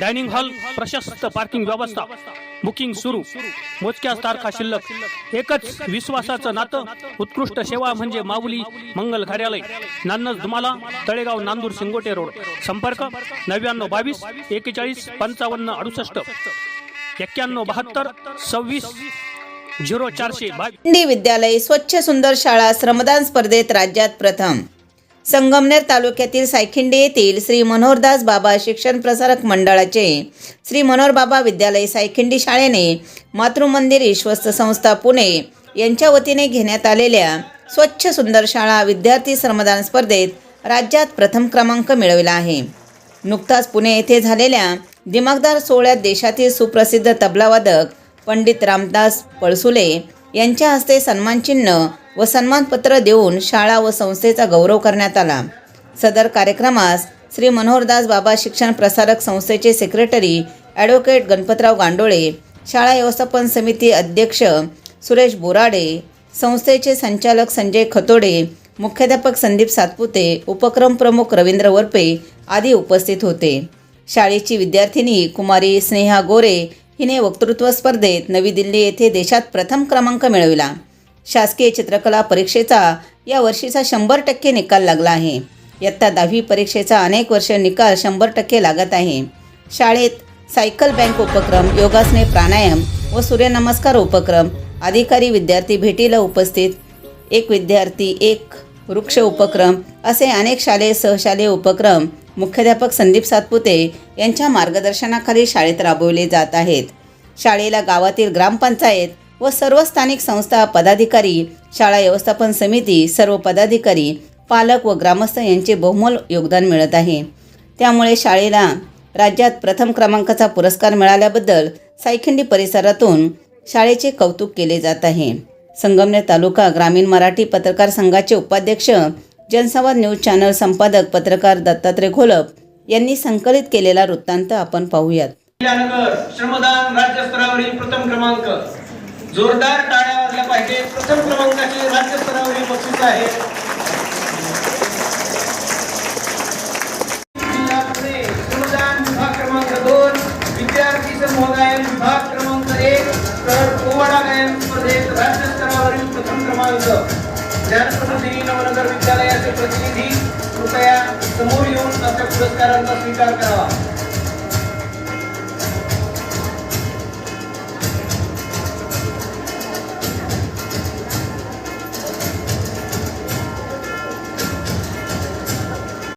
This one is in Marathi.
डायनिंग हॉल प्रशस्त पार्किंग व्यवस्था. बुकिंग सुरू. मोजक्याच तारखा शिल्लक. एकच विश्वासाचं नातं. उत्कृष्ट सेवा म्हणजे माऊली मंगल कार्यालय. नान्नज धुमाला तळेगाव नांदूर शिंगोटे रोड. संपर्क नव्याण्णव बावीस एकेचाळीस पंचावन्न अडुसष्ट. एक्क्याण्णव बहात्तर सव्वीस झिरो चारशे. विद्यालय स्वच्छ सुंदर शाळा श्रमदान स्पर्धेत राज्यात प्रथम. संगमनेर तालुक्यातील सायखिंडी येथील श्री मनोहरदास बाबा शिक्षण प्रसारक मंडळाचे श्री मनोहर बाबा विद्यालय सायखिंडी शाळेने मातृमंदिर विश्वस्त संस्था पुणे यांच्या वतीने घेण्यात आलेल्या स्वच्छ सुंदर शाळा विद्यार्थी श्रमदान स्पर्धेत राज्यात प्रथम क्रमांक मिळविला आहे. नुकताच पुणे येथे झालेल्या दिमागदार सोहळ्यात देशातील सुप्रसिद्ध तबलावादक पंडित रामदास पळसुले यांच्या हस्ते सन्मानचिन्ह व सन्मानपत्र देऊन शाळा व संस्थेचा गौरव करण्यात आला. सदर कार्यक्रमास श्री मनोहरदास बाबा शिक्षण प्रसारक संस्थेचे सेक्रेटरी ॲडव्होकेट गणपतराव गांडोळे शाळा व्यवस्थापन समिती अध्यक्ष सुरेश बोराडे संस्थेचे संचालक संजय खतोडे मुख्याध्यापक संदीप सातपुते उपक्रम प्रमुख रवींद्र वरपे आदी उपस्थित होते. शाळेची विद्यार्थिनी कुमारी स्नेहा गोरे हिने वक्तृत्व स्पर्धेत नवी दिल्ली येथे देशात प्रथम क्रमांक मिळविला. शासकीय चित्रकला परीक्षेचा या वर्षीचा शंभर टक्के निकाल लागला आहे. इयत्ता दहावी परीक्षेचा अनेक वर्ष निकाल शंभर टक्के लागत आहे. शाळेत सायकल बँक उपक्रम योगासने प्राणायाम व सूर्यनमस्कार उपक्रम अधिकारी विद्यार्थी भेटीला उपस्थित एक विद्यार्थी एक वृक्ष उपक्रम असे अनेक शालेय सहशालेय उपक्रम मुख्याध्यापक संदीप सातपुते यांच्या मार्गदर्शनाखाली शाळेत राबवले जात आहेत. शाळेला गावातील ग्रामपंचायत व सर्व स्थानिक संस्था पदाधिकारी शाळा व्यवस्थापन समिती सर्व पदाधिकारी पालक व ग्रामस्थ यांचे बहुमोल योगदान मिळत आहे. त्यामुळे शाळेला राज्यात प्रथम क्रमांकाचा पुरस्कार मिळाल्याबद्दल सायखिंडी परिसरातून शाळेचे कौतुक केले जात आहे. संगमनेर तालुका ग्रामीण मराठी पत्रकार संघाचे उपाध्यक्ष जनसंवाद न्यूज चॅनल संपादक पत्रकार दत्तात्रय घोलप यांनी संकलित केलेला वृत्तांत आपण पाहूयात. श्रमदान राज्यस्तरावरील प्रथम क्रमांक. जोरदार टाळ्या वाजल्या पाहिजे. प्रथम क्रमांकाचे राज्यस्तरावरील बक्षीस आहे. जिल्हा विभाग क्रमांक दोन विद्यार्थी समूह गायन विभाग क्रमांक एक तर पोवाडा गायन स्पर्धेत राज्यस्तरावरील प्रथम क्रमांक. ज्ञानप्रबोधिनी नवनगर विद्यालयाचे प्रतिनिधी कृपया समोर येऊन आपल्या पुरस्कारांचा स्वीकार करावा.